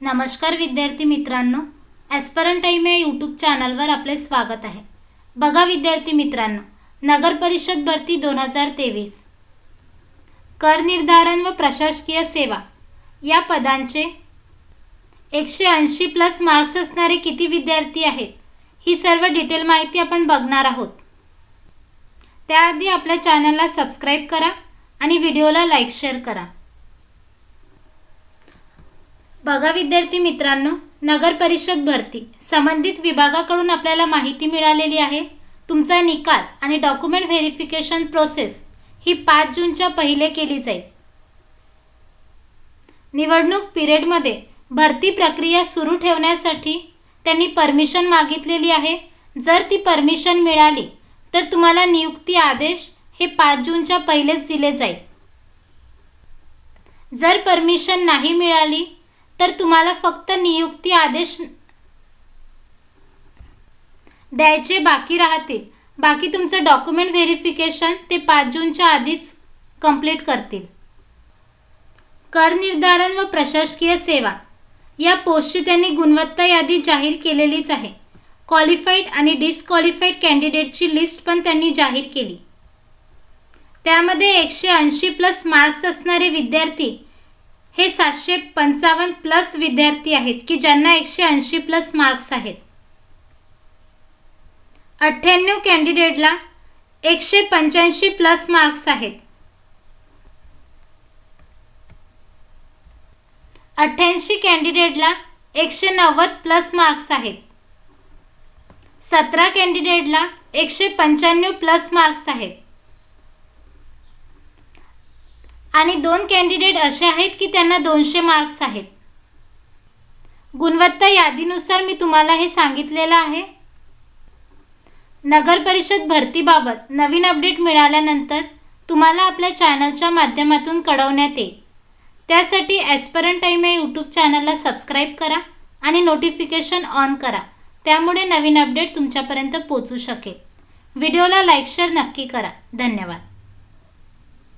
नमस्कार विद्यार्थी मित्रांनो ॲस्परंट टाईम या यूट्यूब चॅनलवर आपले स्वागत आहे. बघा विद्यार्थी मित्रांनो नगर परिषद भरती दोन हजार तेवीस. कर निर्धारण व प्रशासकीय सेवा या पदांचे एकशे ऐंशी प्लस मार्क्स असणारे किती विद्यार्थी आहेत ही सर्व डिटेल माहिती आपण बघणार आहोत. त्याआधी आपल्या चॅनलला सबस्क्राईब करा आणि व्हिडिओला लाईक शेअर करा. बघा विद्यार्थी मित्रांनो नगर परिषद भरती. संबंधित विभागाकडून आपल्याला माहिती मिळालेली आहे. तुमचा निकाल आणि डॉक्युमेंट व्हेरिफिकेशन प्रोसेस ही पाच जूनच्या पहिले केली जाईल. निवडणूक पिरियडमध्ये भरती प्रक्रिया सुरू ठेवण्यासाठी त्यांनी परमिशन मागितलेली आहे. जर ती परमिशन मिळाली तर तुम्हाला नियुक्ती आदेश हे पाच जूनच्या पहिलेच दिले जाईल. जर परमिशन नाही मिळाली तर तुम्हाला फक्त नियुक्ती आदेश द्यायचे बाकी राहतील. बाकी तुमचं डॉक्युमेंट व्हेरिफिकेशन ते पाच जूनच्या आधीच कंप्लीट करतील. कर निर्धारण व प्रशासकीय सेवा. या पोस्टची त्यांनी गुणवत्ता यादी जाहीर केलेलीच आहे. क्वालिफाईड आणि डिस्क्वालिफाईड कॅन्डिडेटची लिस्ट पण त्यांनी जाहीर केली. त्यामध्ये एकशे ऐंशी प्लस मार्क्स असणारे विद्यार्थी हे सातशे पंचावन्न प्लस विद्यार्थी आहेत की ज्यांना एकशे ऐंशी प्लस मार्क्स आहेत. अठ्ठ्याण्णव कॅन्डिडेटला एकशे पंच्याऐंशी प्लस मार्क्स आहेत. अठ्ठ्याऐंशी कॅन्डिडेटला एकशे नव्वद प्लस मार्क्स आहेत. सतरा कॅन्डिडेटला एकशे पंच्याण्णव प्लस मार्क्स आहेत. आणि दोन कॅन्डिडेट असे आहेत की त्यांना दोनशे मार्क्स आहेत. गुणवत्ता यादीनुसार मी तुम्हाला हे सांगितलेलं आहे. नगर परिषद भरतीबाबत नवीन अपडेट मिळाल्यानंतर तुम्हाला आपल्या चॅनलच्या माध्यमातून कळवण्यात येईल. त्यासाठी ॲस्परंट टाईम या यूट्यूब चॅनलला सबस्क्राईब करा आणि नोटिफिकेशन ऑन करा. त्यामुळे नवीन अपडेट तुमच्यापर्यंत पोचू शकेल. व्हिडिओला लाईक शेअर नक्की करा. धन्यवाद.